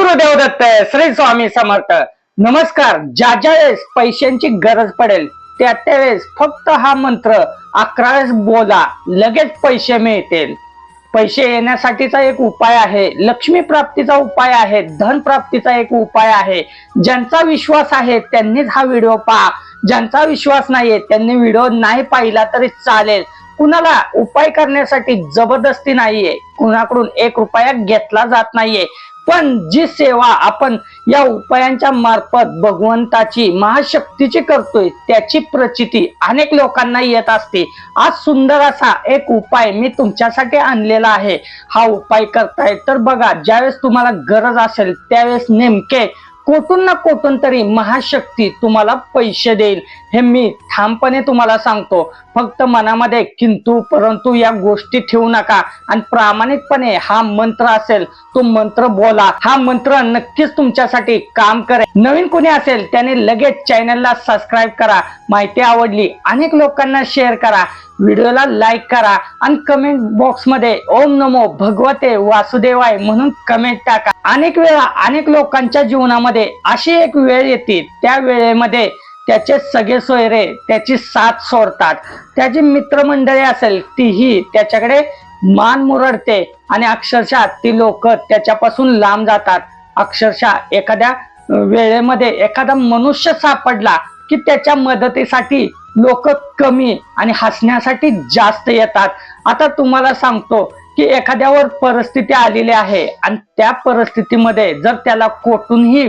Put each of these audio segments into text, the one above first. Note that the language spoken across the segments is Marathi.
गुरुदेव दत्त श्री स्वामी समर्थ. नमस्कार. ज्या ज्या वेळेस पैशांची गरज पडेल त्या त्यावेळेस फक्त हा मंत्र अकरा वेळेस बोला लगेच पैसे मिळतील. पैसे येण्यासाठीचा एक उपाय आहे लक्ष्मी प्राप्तीचा उपाय आहे धन प्राप्तीचा एक उपाय आहे. ज्यांचा विश्वास आहे त्यांनीच हा व्हिडिओ पहा. ज्यांचा विश्वास नाहीये त्यांनी व्हिडिओ नाही पाहिला तरी चालेल. कुणाला उपाय करण्यासाठी जबरदस्ती नाहीये. कुणाकडून एक रुपया घेतला जात नाहीये. पण जी सेवा आपण या उपायांच्या मार्फत भगवंताची महाशक्तीची करतोय त्याची प्रचिती अनेक लोकांना येत असते. आज सुंदर असा एक उपाय मी तुमच्यासाठी आणलेला आहे. हा उपाय करताय तर बघा ज्यावेळेस तुम्हाला गरज असेल त्यावेळेस नेमके कोठून ना कोठून तरी महाशक्ती तुम्हाला पैसे देईल. हे मी ठामपणे तुम्हाला सांगतो. फक्त मनामध्ये किंतु परंतु या गोष्टी ठेवू नका. आणि प्रामाणिकपणे हा मंत्र असेल तो मंत्र बोला. हा मंत्र नक्कीच तुमच्यासाठी काम करेल. नवीन कोणी असेल त्याने लगेच चॅनलला सबस्क्राईब करा. माहिती आवडली अनेक लोकांना शेअर करा. व्हिडिओला लाईक करा आणि कमेंट बॉक्समध्ये ओम नमो भगवते वासुदेवाय म्हणून कमेंट टाका. अनेक वेळा अनेक लोकांच्या जीवनामध्ये अशी एक वेळ येते. त्या वेळेमध्ये त्याचे सगळे सोयरे त्याची साथ सोडतात. त्याची मित्रमंडळी असेल तीही त्याच्याकडे मान मुरडते आणि अक्षरशः ती लोक त्याच्यापासून लांब जातात. अक्षरशः एखाद्या वेळेमध्ये एखादा मनुष्य सापडला की त्याच्या मदतीसाठी लोक कमी आणि हसण्यासाठी जास्त येतात. आता तुम्हाला सांगतो की एखाद्यावर परिस्थिती आलेली आहे आणि त्या परिस्थितीमध्ये जर त्याला कोठूनही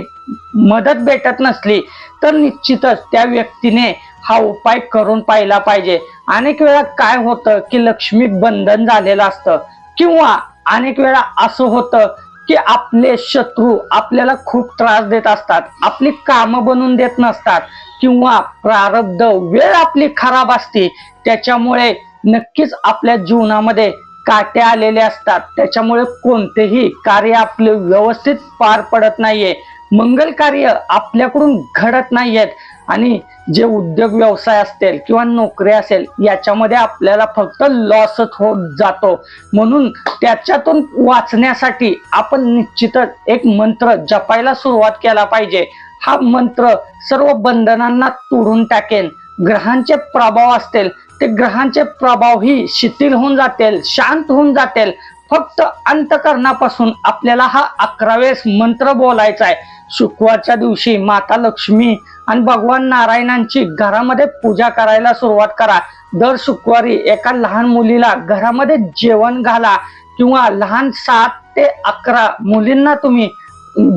मदत भेटत नसली तर निश्चितच त्या व्यक्तीने हा उपाय करून पाहिला पाहिजे. अनेक वेळा काय होतं की लक्ष्मी बंधन झालेलं असतं किंवा अनेक वेळा असं होतं की आपले शत्रू आपल्याला खूप त्रास देत असतात आपली कामं बनवून देत नसतात किंवा प्रारब्ध वेळ आपली खराब असते त्याच्यामुळे नक्कीच आपल्या जीवनामध्ये काटे आलेले असतात. त्याच्यामुळे कोणतेही कार्य आपले व्यवस्थित पार पडत नाहीये. मंगल कार्य आपल्याकडून घडत नाहीयेत. आणि जे उद्योग व्यवसाय असतील किंवा नोकरी असेल याच्यामध्ये आपल्याला फक्त लॉसच होत जातो. म्हणून त्याच्यातून वाचण्यासाठी आपण निश्चितच एक मंत्र जपायला सुरुवात केला पाहिजे. हा मंत्र सर्व बंधनांना तोडून टाकेल ग्रहांचे प्रभाव असतील ते ग्रहांचे प्रभाव ही शिथिल होऊन जातील शांत होऊन जातील. फक्त अंतकरणापासून आपल्याला हा अकरा वेळेस मंत्र बोलायचा आहे. शुक्रवारच्या दिवशी माता लक्ष्मी आणि भगवान नारायणांची घरामध्ये पूजा करायला सुरुवात करा. दर शुक्रवारी एका लहान मुलीला घरामध्ये जेवण घाला किंवा लहान सात ते अकरा मुलींना तुम्ही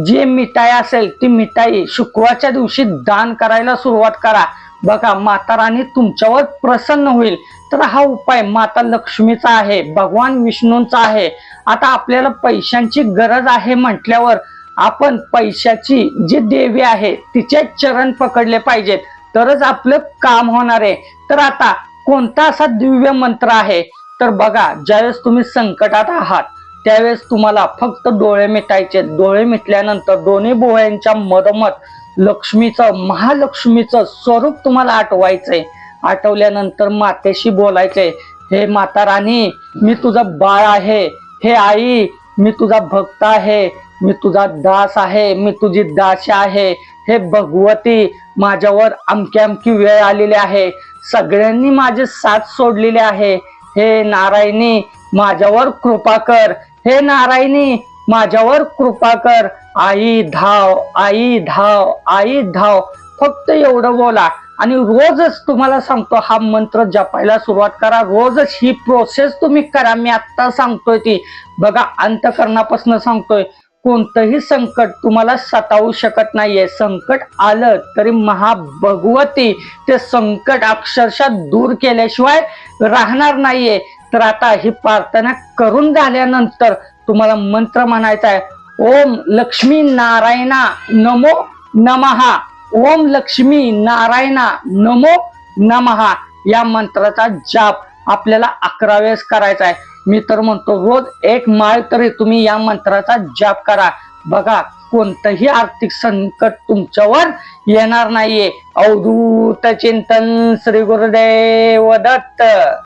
जे मिठाई असेल ती मिठाई शुक्रवारच्या दिवशी दान करायला सुरुवात करा. बघा माता राणी तुमच्यावर प्रसन्न होईल. तर हा उपाय माता लक्ष्मीचा आहे भगवान विष्णूंचा आहे. आता आपल्याला पैशांची गरज आहे म्हटल्यावर आपण पैशाची जी देवी आहे तिचे चरण पकडले पाहिजेत. तरच आपलं काम होणार आहे. तर आता कोणता असा दिव्य मंत्र आहे? तर बघा ज्यावेळेस तुम्ही संकटात आहात त्यावेळेस तुम्हाला फक्त डोळे मिटायचे. डोळे मिटल्यानंतर दोन्ही बोळ्यांच्या मधोमध लक्ष्मीचं महालक्ष्मीचं स्वरूप तुम्हाला आठवायचंय. आठवल्यानंतर मातेशी बोलायचंय हे माता राणी मी तुझं बाळ आहे. हे आई मी तुझा भक्त आहे. मी तुझा दास आहे मी तुझी दाशी आहे. हे भगवती माझ्यावर अमकी अमकी वेळ आलेली आहे. सगळ्यांनी माझे साथ सोडलेले आहे. हे नारायणी माझ्यावर कृपा कर. हे नारायणी माझ्यावर कृपा कर. आई धाव आई धाव आई धाव. फक्त एवढं बोला. आणि रोजच तुम्हाला सांगतो हा मंत्र जपायला सुरुवात करा. रोजच ही प्रोसेस तुम्ही करा. मी आत्ता सांगतोय ती. बघा अंतकरणापासून सांगतोय. कोणतंही संकट तुम्हाला सतावू शकत नाहीये. संकट आलं तरी महाभगवती ते संकट अक्षरशः दूर केल्याशिवाय राहणार नाहीये. तर आता ही प्रार्थना करून झाल्यानंतर तुम्हाला मंत्र म्हणायचा आहे. ओम लक्ष्मी नारायणा नमो नमहा ओम लक्ष्मी नारायणा नमो नमहा या मंत्राचा जाप आपल्याला अकरा वेळेस करायचा आहे. मी तर म्हणतो रोज एक माळ तरी तुम्ही या मंत्राचा जाप करा. बघा कोणतंही आर्थिक संकट तुमच्यावर येणार नाहीये. अवधूत चिंतन श्री गुरुदेव दत्त.